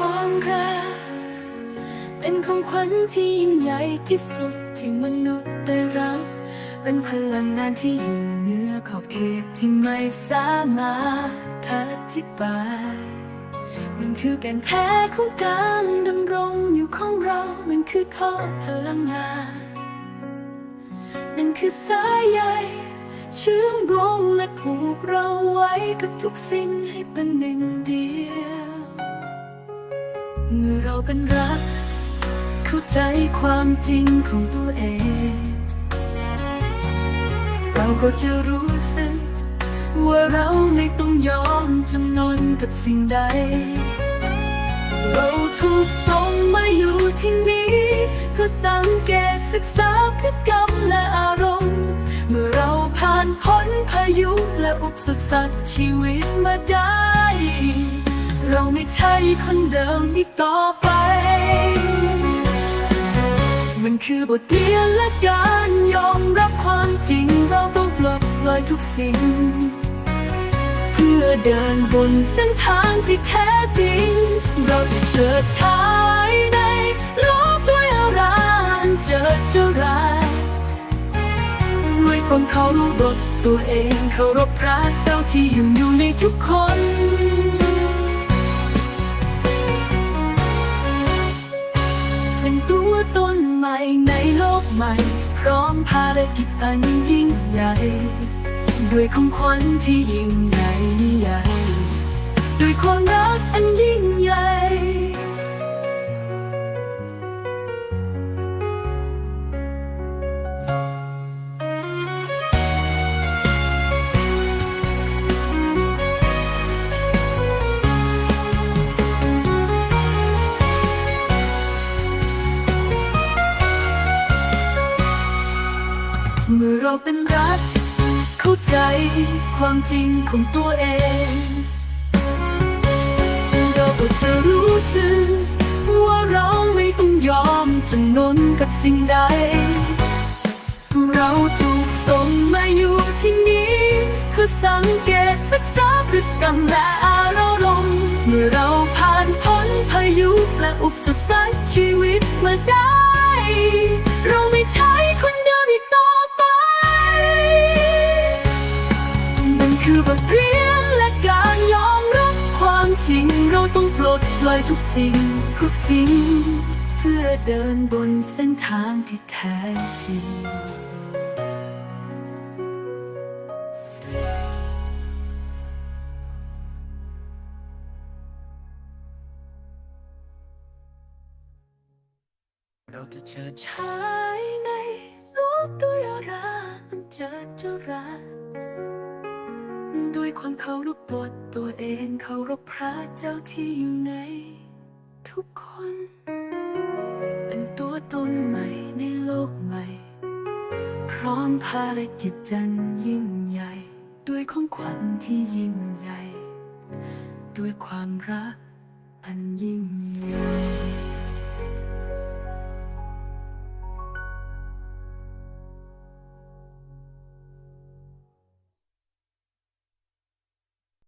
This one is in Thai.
ความรัก เป็นของขวัญที่ยิ่งใหญ่ที่สุดที่มนุษย์ได้รับ เป็นพลังงานที่อยู่เหนือขอบเขตที่ไม่สามารถอธิบาย มันคือแก่นแท้ของการดำรงอยู่ของเรา มันคือท่อพลังงานมันคือสายใยเชื่อมโยงและผูกเราไว้กับทุกสิ่งให้เป็นหนึ่งเดียว เมื่อเราเป็นรัก เข้าใจความจริงของตัวเอง เราก็จะรู้สึก ว่าเราไม่ต้องยอมจำนนกับสิ่งใด เราถูกส่งมาอยู่ที่นี่เพื่อสังเกตศึกษาพฤติกรรมและอารมณ์ เมื่อเราผ่านพ้นพายุและอุปสรรคชีวิตมาได้ เราไม่ใช่คนเดิมอีกต่อไป มันคือบทเรียนและการยอมรับความจริงเราต้องปลดปล่อยทุกสิ่ง เพื่อเดินบนเส้นทางที่แท้จริง เราจะเฉิดฉายในโลกด้วยอะไรอันเจิดจรัสด้วยความเคารพตัวเองเคารพพระเจ้าที่ยู่อยู่ในทุกคน เป็นตัวต้นใหม่ในโลกใหม่ พร้อมภารกิจอันยิ่งใหญ่ ด้วยของขวัญที่ยิ่งใหญ่ใหญ่ ด้วยความรักอันยิ่งใหญ่ เราเป็นรัก เข้าใจความจริงของตัวเอง เราก็จะรู้สึกว่าเราไม่ต้องยอมจำนนกับสิ่งใด เราถูกส่งมาอยู่ที่นี่เพื่อสังเกตศึกษาพฤติกรรมและอารมณ์เมื่อเราผ่านพ้นพายุและอุปสรรค ปลดปล่อยทุกสิ่งทุกสิ่ง เพื่อเดินบนเส้นทางที่แท้จริงเราจะเชิดฉาย ด้วยความเคารพบทตัวเองเคารพพระเจ้าที่อยู่ใน ทุกคน เป็นตัวตนใหม่ในโลกใหม่ พร้อมภารกิจจันยิ่งใหญ่ ด้วยของขวัญที่ยิ่งใหญ่ ด้วยความรักอันยิ่งใหญ่